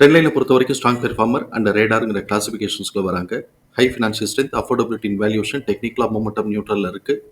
ட்ரெண்ட்லைனை பொறுத்த வரைக்கும் strong performer and ரேடாருங்கிற கிளாசிஃபிகேஷன்ஸ்ல வராங்க. High financial strength affordability valuation டெக்னிக்கலாக மொமெண்டம் நியூட்ரலில் இருக்குது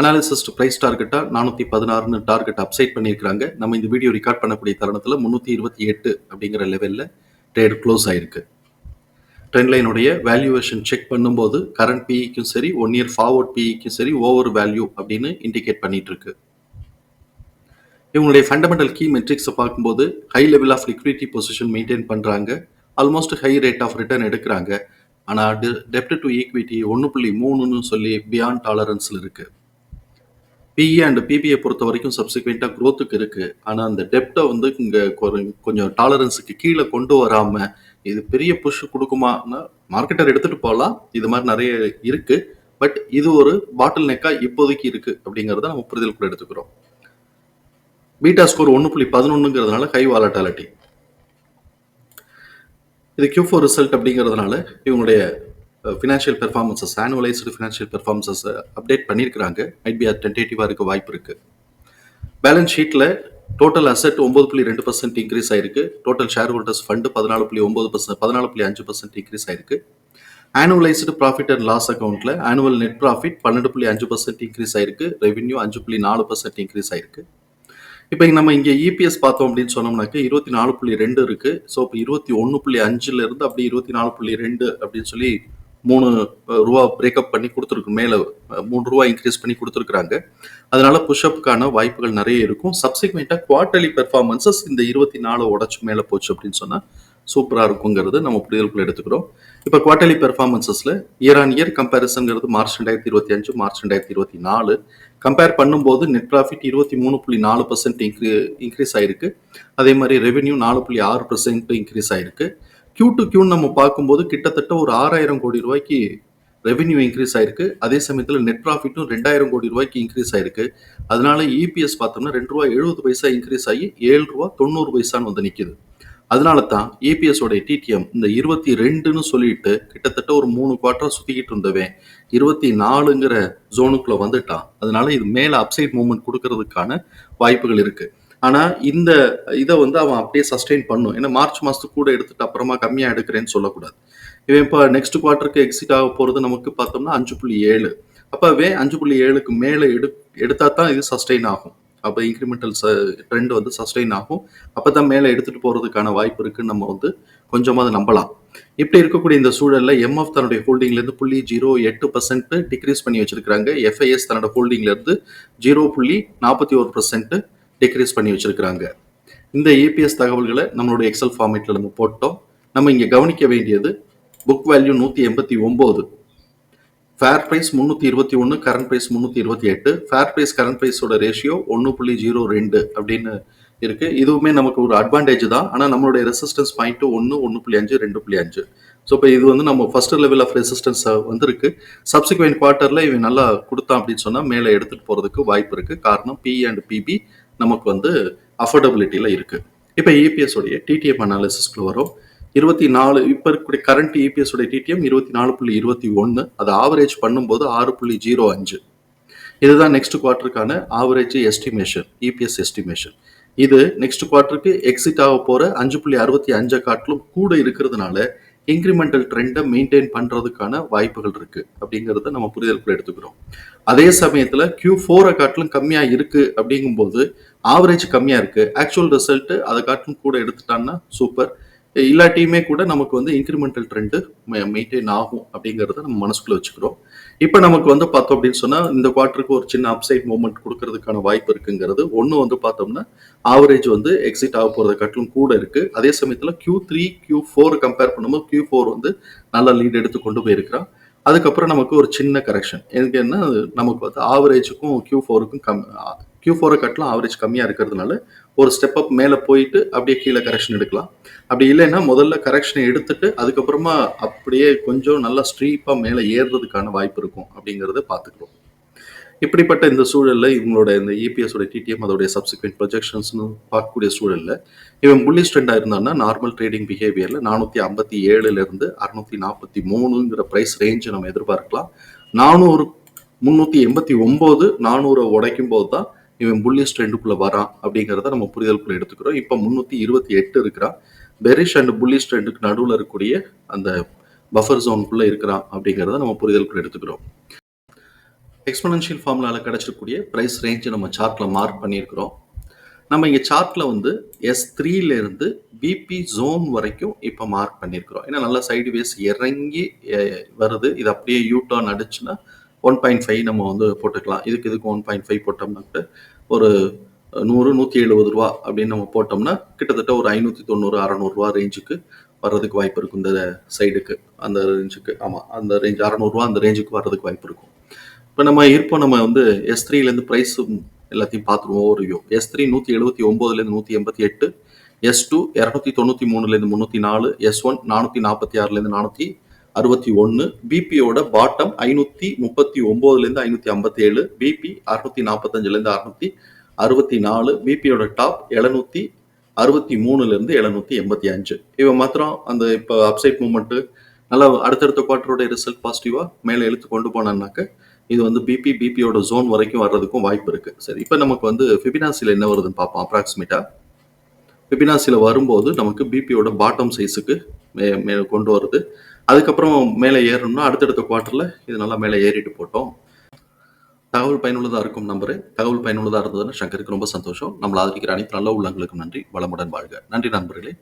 அனாலிசிஸ்ட் ப்ரைஸ் டார்கெட்டாக நானூற்றி பதினாறுன்னு டார்கெட் அப்சைட் பண்ணியிருக்காங்க நம்ம இந்த வீடியோ ரெக்கார்ட் பண்ணக்கூடிய தருணத்தில் முந்நூற்றி இருபத்தி எட்டு அப்படிங்கிற லெவலில் ட்ரேட் க்ளோஸ் ஆயிருக்கு. ட்ரெண்ட் லைனுடைய வேல்யூவேஷன் செக் பண்ணும்போது கரண்ட் பிஇக்கும் சரி ஒன் இயர் ஃபார்வர்ட் பிஇக்கும் சரி ஓவர் வேல்யூ அப்படின்னு இண்டிகேட் பண்ணிட்டு இருக்கு. இவங்களுடைய ஃபண்டமெண்டல் கீ மெட்ரிக்ஸை பார்க்கும்போது high level of liquidity position maintain பண்ணுறாங்க almost high rate of return எடுக்கிறாங்க. ஆனால் டெ டெப்ட் டு ஈக்விட்டி ஒன்று புள்ளி மூணுன்னு சொல்லி பியாண்ட் டாலரன்ஸில் இருக்குது பிஇ அண்ட் பிபிஐ பொறுத்த வரைக்கும் சப்சிக்வெண்ட்டாக க்ரோத்துக்கு இருக்குது ஆனால் அந்த டெப்டை வந்து இங்கே கொஞ்சம் டாலரன்ஸுக்கு கீழே கொண்டு வராமல் இது பெரிய புஷ் கொடுக்குமானா மார்க்கெட்டர் எடுத்துகிட்டு போகலாம் இது மாதிரி நிறைய இருக்குது பட் இது ஒரு பாட்டில் நெக்காக இப்போதைக்கு இருக்குது அப்படிங்கிறத நம்ம புரிதல் கூட எடுத்துக்கிறோம். பீட்டா ஸ்கோர் ஒன்று புள்ளி பதினொன்றுங்கிறதுனால ஹை வாலட்டாலிட்டி இது கியூ ஃபோர் ரிசல்ட் அப்படிங்கிறதுனால இவங்களுடைய financial performances annualised financial performances update பண்ணியிருக்கிறாங்க. மைட் பி அது டென்டேட்டிவாக இருக்க வாய்ப்பு இருக்குது பேலன்ஸ் ஷீட்டில் டோட்டல் அசெட் ஒம்பது புள்ளி ரெண்டு பர்சன்ட் இன்க்ரீஸ் ஆயிருக்கு. டோட்டல் ஷேர் ஹோல்டர்ஸ் ஃபண்டு பதினாலு புள்ளி ஒம்பது பர்சன்ட் பதினாலு புள்ளி அஞ்சு பர்சன்ட் இன்க்ரீஸ் ஆயிருக்கு. ஆனுவலைஸ்டு ப்ராஃபிட் அண்ட் லாஸ் அக்கௌண்ட்டில் ஆனுவல் நெட் ப்ராஃபிட் பன்னெண்டு புள்ளி அஞ்சு பர்சன்ட் இன்க்ரீஸ் ஆயிருக்கு. ரெவன்யூ அஞ்சு புள்ளி நாலு பர்சன்ட் இன்க்ரீஸ் ஆயிருக்கு. இப்போ நம்ம இங்கே இபிஎஸ் பார்த்தோம் அப்படின்னு சொன்னோம்னாக்க இருபத்தி நாலு புள்ளி ரெண்டு இருக்கு. ஸோ இப்போ இருபத்தி ஒன்று புள்ளி அஞ்சுல இருந்து அப்படி இருபத்தி நாலு புள்ளி ரெண்டு அப்படின்னு சொல்லி மூணு ரூபா பிரேக்கப் பண்ணி கொடுத்துருக்கு. மேலே மூணு ரூபா இன்க்ரீஸ் பண்ணி கொடுத்துருக்குறாங்க. அதனால புஷ்அப்புக்கான வாய்ப்புகள் நிறைய இருக்கும். சப்சிக்வெண்ட்டாக குவார்டர்லி பெர்ஃபார்மன்சஸ் இந்த இருபத்தி நாலு உடச்சு மேலே போச்சு அப்படின்னு சொன்னால் சூப்பராக இருக்குங்கிறது நம்ம புரிதலுக்குள்ள எடுத்துக்கிறோம். இப்போ குவார்டர்லி பெர்ஃபார்மன்சஸில் இயர் ஆன் இயர் கம்பேரிசன்ங்கிறது மார்ச் ரெண்டாயிரத்தி இருபத்தி அஞ்சு மார்ச் ரெண்டாயிரத்தி இருபத்தி நாலு. கம்பேர் பண்ணும்போது நெட் ப்ராஃபிட் இருபத்தி மூணு புள்ளி நாலு பர்சன்ட் இன்க்ரீ இன்க்ரீஸ் ஆயிருக்கு. அதே மாதிரி ரெவென்யூ நாலு புள்ளி ஆறு பர்சன்ட் இன்க்ரீஸ் ஆயிருக்கு. கியூ டு கியூன்னு நம்ம பார்க்கும்போது கிட்டத்தட்ட ஒரு ஆறாயிரம் கோடி ரூபாய்க்கு ரெவென்யூ இன்க்ரீஸ் ஆயிருக்கு. அதே சமயத்தில் நெட் ப்ராஃபிட்டும் ரெண்டாயிரம் கோடி ரூபாய்க்கு இன்க்ரீஸ் ஆயிருக்கு. அதனால இபிஎஸ் பார்த்தோம்னா ரெண்டு ரூபா எழுபது பைசா இன்க்ரீஸ் ஆகி ஏழு ரூபா தொண்ணூறு பைசான்னு வந்து நிற்கிது அதனால தான் ஏபிஎஸ் டிடிஎம் இந்த இருபத்தி ரெண்டுன்னு சொல்லிட்டு கிட்டத்தட்ட ஒரு மூணு குவார்டர் சுற்றிக்கிட்டு இருந்தவன். இருபத்தி நாலுங்கிற ஜோனுக்குள்ளே வந்துட்டான். அதனால இது மேலே அப்சைட் மூவ்மெண்ட் கொடுக்கறதுக்கான வாய்ப்புகள் இருக்குது ஆனால் இந்த இதை வந்து அவன் அப்படியே சஸ்டெயின் பண்ணும். ஏன்னா மார்ச் மாதத்துக்கு கூட எடுத்துட்டு அப்புறமா கம்மியாக எடுக்கிறேன்னு சொல்லக்கூடாது. இவன் இப்போ நெக்ஸ்ட் குவார்ட்டருக்கு எக்ஸிட் ஆக போகிறது நமக்கு பார்த்தோம்னா அஞ்சு புள்ளி ஏழு. அப்போவே அஞ்சு புள்ளி ஏழுக்கு மேலே எடு எடுத்தால் தான் இது சஸ்டெயின் ஆகும். அப்போ இன்க்ரிமெண்டல் ட்ரெண்ட் வந்து சஸ்டெயின் ஆகும். அப்போ தான் மேலே எடுத்துகிட்டு போகிறதுக்கான வாய்ப்பு இருக்குன்னு நம்ம வந்து கொஞ்சமாக நம்பலாம். இப்படி இருக்கக்கூடிய இந்த சூழலில் எம்எஃப் தன்னுடைய ஹோல்டிங்லேருந்து புள்ளி ஜீரோ எட்டு பர்சன்ட் டிக்ரீஸ் பண்ணி வச்சிருக்கிறாங்க. எஃப்ஐஎஸ் தன்னோட ஹோல்டிங்லேருந்து ஜீரோ புள்ளி நாற்பத்தி ஒரு பர்சன்ட் டிக்ரீஸ் பண்ணி வச்சிருக்கிறாங்க. இந்த ஏபிஎஸ் தகவல்களை நம்மளுடைய எக்ஸல் ஃபார்மேட்டில் நம்ம போட்டோம். நம்ம இங்கே கவனிக்க வேண்டியது புக் வேல்யூ நூற்றி எண்பத்தி ஒம்பது. ஃபேர் ப்ரைஸ் முந்நூற்றி இருபத்தி ஒன்று கரண்ட் ப்ரைஸ் முந்நூற்றி இருபத்தி எட்டு. ஃபேர் ப்ரைஸ் கரண்ட் ப்ரைஸோட ரேஷியோ ஒன்று புள்ளி ஜீரோ ரெண்டு அப்படின்னு இருக்குது இதுவுமே நமக்கு ஒரு அட்வான்டேஜ் தான். ஆனால் நம்மளுடைய ரெசிஸ்டன்ஸ் பாயிண்ட்டு ஒன்று ஒன்று புள்ளி அஞ்சு ரெண்டு புள்ளி அஞ்சு. ஸோ இப்போ இது வந்து நம்ம ஃபர்ஸ்ட் லெவல் ஆஃப் ரெசிஸ்டன்ஸ் வந்துருக்கு. சப்சிக்வெண்ட் குவார்ட்டரில் இவன் நல்லா கொடுத்தான் அப்படின்னு சொன்னால் மேலே எடுத்துகிட்டு போகிறதுக்கு வாய்ப்பு இருக்கு. காரணம் பி அண்ட் பிபி நமக்கு வந்து அஃபோர்டபிலிட்டியில் இருக்குது இப்போ இபிஎஸ் உடைய டிடிஎம் அனாலிசிஸ்க்கு வரும். இருபத்தி நாலு இப்போ இருக்கக்கூடிய கரண்ட் இபிஎஸ் உடைய டிடிஎம் இருபத்தி நாலு புள்ளி இருபத்தி ஒன்று அதை ஆவரேஜ் பண்ணும்போது ஆறு புள்ளி ஜீரோ அஞ்சு. இதுதான் நெக்ஸ்ட் குவார்ட்டருக்கான ஆவரேஜ் எஸ்டிமேஷன் இபிஎஸ் எஸ்டிமேஷன் இது நெக்ஸ்ட் குவார்ட்டருக்கு எக்ஸிட் ஆக போகிற அஞ்சு புள்ளி அறுபத்தி அஞ்சை காட்டிலும் கூட இருக்கிறதுனால இன்க்ரிமெண்டல் ட்ரெண்டை மெயின்டைன் பண்ணுறதுக்கான வாய்ப்புகள் இருக்குது அப்படிங்கிறத நம்ம புரிதலுக்குள்ள எடுத்துக்கிறோம். அதே சமயத்தில் கியூ ஃபோரை காட்டிலும் கம்மியாக இருக்கு அப்படிங்கும்போது ஆவரேஜ் கம்மியாக இருக்கு. ஆக்சுவல் ரிசல்ட்டு அதை காட்டிலும் கூட எடுத்துட்டான்னா சூப்பர் இல்லாட்டியுமே கூட நமக்கு வந்து இன்க்ரிமெண்டல் ட்ரெண்டு மெயின்டைன் ஆகும் அப்படிங்கிறத நம்ம மனசுக்குள்ள வச்சுக்கிறோம். இப்போ நமக்கு வந்து பார்த்தோம் அப்படின்னு சொன்னால் இந்த குவார்ட்டருக்கு ஒரு சின்ன அப்சைட் மூவ்மெண்ட் கொடுக்கறதுக்கான வாய்ப்பு இருக்குங்கிறது. ஒன்று வந்து பார்த்தோம்னா ஆவரேஜ் வந்து எக்ஸிட் ஆக போகிறத காட்டிலும் கூட இருக்குது அதே சமயத்தில் Q three Q four compare பண்ணும்போது கியூ ஃபோர் வந்து நல்லா லீட் எடுத்து கொண்டு போயிருக்கிறான். அதுக்கப்புறம் நமக்கு ஒரு சின்ன கரெக்ஷன் எனக்கு என்ன? நமக்கு வந்து ஆவரேஜுக்கும் கியூ ஃபோருக்கும் கம் கியூ ஃபோரை கட்டலாம் ஆவரேஜ் கம்மியாக இருக்கிறதுனால ஒரு ஸ்டெப் அப் மேலே போயிட்டு அப்படியே கீழே கரெக்ஷன் எடுக்கலாம். அப்படி இல்லைன்னா முதல்ல கரெக்ஷனை எடுத்துட்டு அதுக்கப்புறமா அப்படியே கொஞ்சம் நல்லா ஸ்ட்ரீப்பாக மேலே ஏறுறதுக்கான வாய்ப்பு இருக்கும் அப்படிங்கிறத பார்த்துக்கிறோம். இப்படிப்பட்ட இந்த சூழல்ல இவங்களோட இந்த E இபிஎஸ் உடைய டிடிஎம் அதோடைய சப்சிக்வெண்ட் ப்ரொஜெக்ஷன்ஸ்னு பார்க்கக்கூடிய சூழல்ல இவன் புல்லிஷ் ட்ரெண்டாக இருந்தான்னா நார்மல் ட்ரேடிங் பிஹேவியரில் நானூற்றி ஐம்பத்தி ஏழுலேருந்து அறுநூத்தி நாற்பத்தி மூணுங்கிற ப்ரைஸ் ரேஞ்சை நம்ம எதிர்பார்க்கலாம். நானூறு முந்நூற்றி எண்பத்தி ஒம்பது நானூறை உடைக்கும் போது தான் இவன் புல்லிஷ் ட்ரெண்டுக்குள்ளே வரான் அப்படிங்கிறத நம்ம புரிதலுக்குள்ள எடுத்துக்கிறோம். இப்போ முந்நூற்றி இருபத்தி எட்டு இருக்கிறான். பெரிஷ் அண்ட் புல்லிஷ் ட்ரெண்டுக்கு நடுவில் இருக்கக்கூடிய அந்த பஃபர் ஜோனுக்குள்ளே இருக்கிறான் அப்படிங்கிறத நம்ம புரிதலுக்குள்ள எடுத்துக்கிறோம். எக்ஸ்பனன்ஷியல் ஃபார்முலால கிடைச்சிருக்கக்கூடிய ப்ரைஸ் ரேஞ்சை நம்ம சார்ட்ல மார்க் பண்ணியிருக்கிறோம். நம்ம இங்கே சார்ட்ல வந்து எஸ் இருந்து பிபி ஜோன் வரைக்கும் இப்போ மார்க் பண்ணியிருக்கிறோம். ஏன்னா நல்லா சைடு வேஸ் இறங்கி வருது. இது அப்படியே யூ டர்ன் அடிச்சுன்னா ஒன் பாயிண்ட் ஃபைவ் நம்ம வந்து போட்டுக்கலாம். இதுக்கு இதுக்கு ஒன் பாயிண்ட் ஃபைவ் போட்டோம்னாக்கிட்ட ஒரு நூறு நூற்றி எழுபது ரூபா அப்படின்னு நம்ம போட்டோம்னா கிட்டத்தட்ட ஒரு ஐநூற்றி தொண்ணூறு அறநூறுவா ரேஞ்சுக்கு வர்றதுக்கு வாய்ப்பு இருக்கும் இந்த சைடுக்கு அந்த ரேஞ்சுக்கு ஆமாம் அந்த ரேஞ்ச் அறநூறுவா அந்த ரேஞ்சுக்கு வர்றதுக்கு வாய்ப்பு இருக்கும் இப்போ நம்ம இருப்போம் நம்ம வந்து எஸ் த்ரீலேருந்து ப்ரைஸ் எல்லாத்தையும் பார்த்துருவோம் ஒரு வியூ எஸ் த்ரீ நூற்றி எழுபத்தி ஒம்போதுலேருந்து நூற்றி எண்பத்தி எட்டு எஸ் டூ இரநூத்தி தொண்ணூற்றி மூணுலேருந்து முந்நூற்றி நாலு எஸ் ஒன் நானூற்றி நாற்பத்தி ஆறுலேருந்து நானூற்றி அறுபத்தி ஒன்று பிபியோட பாட்டம் ஐநூற்றி முப்பத்தி ஒம்போதுலேருந்து ஐநூற்றி ஐம்பத்தி ஏழு பிபி அறுநூத்தி நாற்பத்தஞ்சுலேருந்து அறுநூற்றி அறுபத்தி நாலு பிபியோட டாப் எழுநூற்றி அறுபத்தி மூணுலேருந்து எழுநூற்றி எண்பத்தி அஞ்சு. இவன் மாத்திரம் அந்த இப்போ அப்சைட் மூமெண்ட்டு நல்லா அடுத்தடுத்த குவார்ட்டரோட ரிசல்ட் பாசிட்டிவாக மேலே இழுத்து கொண்டு போனான்னாக்க இது வந்து பிபி பிபியோட ஜோன் வரைக்கும் வர்றதுக்கும் வாய்ப்பு இருக்கு. சரி இப்போ நமக்கு வந்து ஃபிபினாசியில் என்ன வருதுன்னு பார்ப்போம் அப்ராக்சிமேட்டா பிபினாசியில் வரும்போது நமக்கு பிபியோட பாட்டம் சைஸுக்கு மே மேலே கொண்டு வருது. அதுக்கப்புறம் மேலே ஏறணும்னா அடுத்தடுத்த குவார்ட்டரில் இது நல்லா மேலே ஏறிட்டு போட்டோம். தகவல் பயனுள்ளதாக இருக்கும் நம்பரு. தகவல் பயனுள்ளதாக இருந்ததுன்னா சங்கருக்கு ரொம்ப சந்தோஷம். நம்மளை ஆதரிக்கிற அனைத்து நல்ல உள்ளங்களுக்கும் நன்றி. வளமுடன் வாழ்க. நன்றி நண்பர்களே.